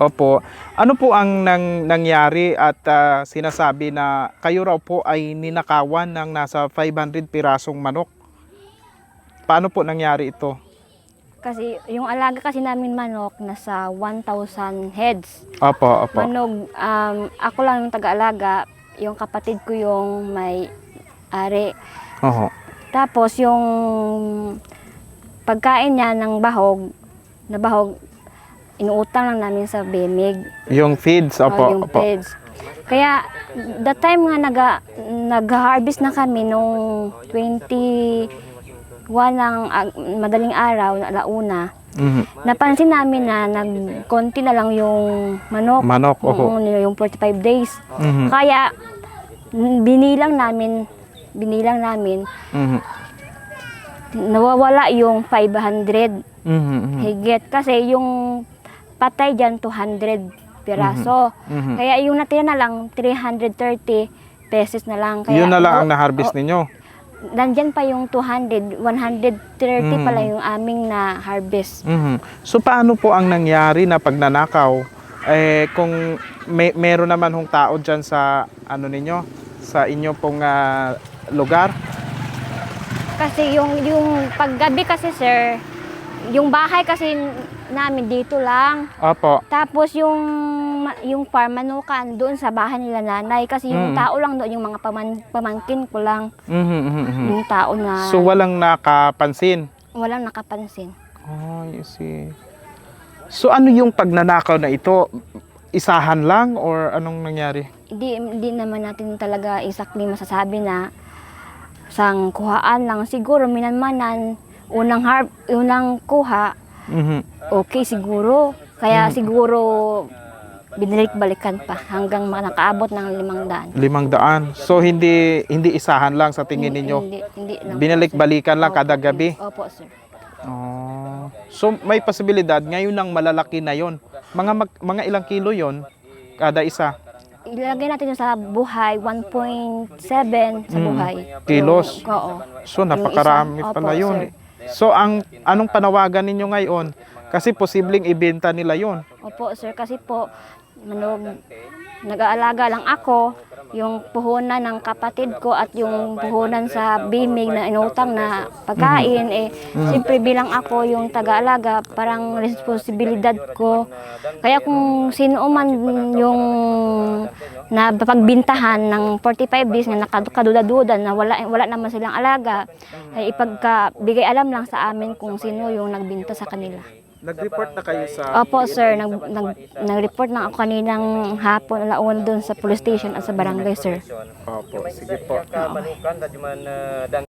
Opo. Ano po ang nang, nangyari at ah, sinasabi na kayo raw po ay ninakawan ng nasa 500 pirasong manok? Paano po nangyari ito? Kasi yung alaga kasi namin manok nasa 1,000 heads. Opo, opo. Manog, um, ako lang yung taga-alaga, yung kapatid ko yung may ari. Oho. Tapos yung pagkain niya ng bahog, na bahog, inuutang lang namin sa Bemig. Yung feeds, o opo, yung opo. feds. Kaya, the time nga naga, nag-harvest na kami nung 21 ng ag- madaling araw, na alauna, Mhm. napansin namin na nagkonti na lang yung manok. Manok, oho. Oo, yung 45 days. Mhm. Kaya, binilang namin, binilang namin, Mhm. nawawala yung 500 Mhm, mhm. higit. Kasi yung patay dyan, 200 piraso. Mhm. Kaya yung natira na lang, 330 pesos na lang. Kaya, Yun na lang ang oh, na-harvest ninyo. Nandyan pa yung 200, 130 Mhm. pala yung aming na harvest. Mhm. So paano po ang nangyari na pagnanakaw? Eh kung may meron naman hong tao diyan sa ano ninyo, sa inyo pong ah, lugar? Kasi yung, yung paggabi kasi sir, yung bahay kasi namin dito lang. Opo. Tapos yung yung farm manukan doon sa bahay nila nanay kasi yung Mm. tao lang doon yung mga paman, pamangkin ko lang Mhm, mhm, mhm. yung tao na So walang nakapansin. walang nakapansin. Oh, you see. So ano yung pagnanakaw na ito? Isahan lang or anong nangyari? Hindi hindi naman natin talaga exactly masasabi na sang kuhaan lang siguro minanmanan unang harp unang kuha Mhm. okay siguro kaya siguro binalik-balikan pa hanggang nakaabot ng limang daan. Limang daan. So hindi hindi isahan lang sa tingin ninyo. Hindi, hindi lang. Binalik-balikan lang kada Opo, gabi. Opo, sir. Oh. So may posibilidad ngayon nang malalaki na 'yon. Mga mag- mga ilang kilo 'yon kada isa. Ilagay natin sa buhay, 1.7 sa Mm. buhay. Kilos. Yung- oo. So Yung napakarami isa, pala opo, 'yun. sir. So ang anong panawagan ninyo ngayon? Kasi posibleng ibenta nila 'yon. Opo, sir. Kasi po, manog, nag-aalaga lang ako. Yung puhunan ng kapatid ko at yung puhunan sa bimig na inutang na pagkain, eh, siyempre bilang ako yung taga-alaga, parang responsibilidad ko. Kaya kung sino man yung napagbintahan ng 45 days na nakaduda-duda na wala, wala naman silang alaga, ay ipagka bigay alam lang sa amin kung sino yung nagbinta sa kanila. Nag-report na kayo sa Opo, sir. Nag, nag, nag-report na ako kaninang hapon, alauna doon sa police station at sa barangay, sir. Opo, sige po. uh,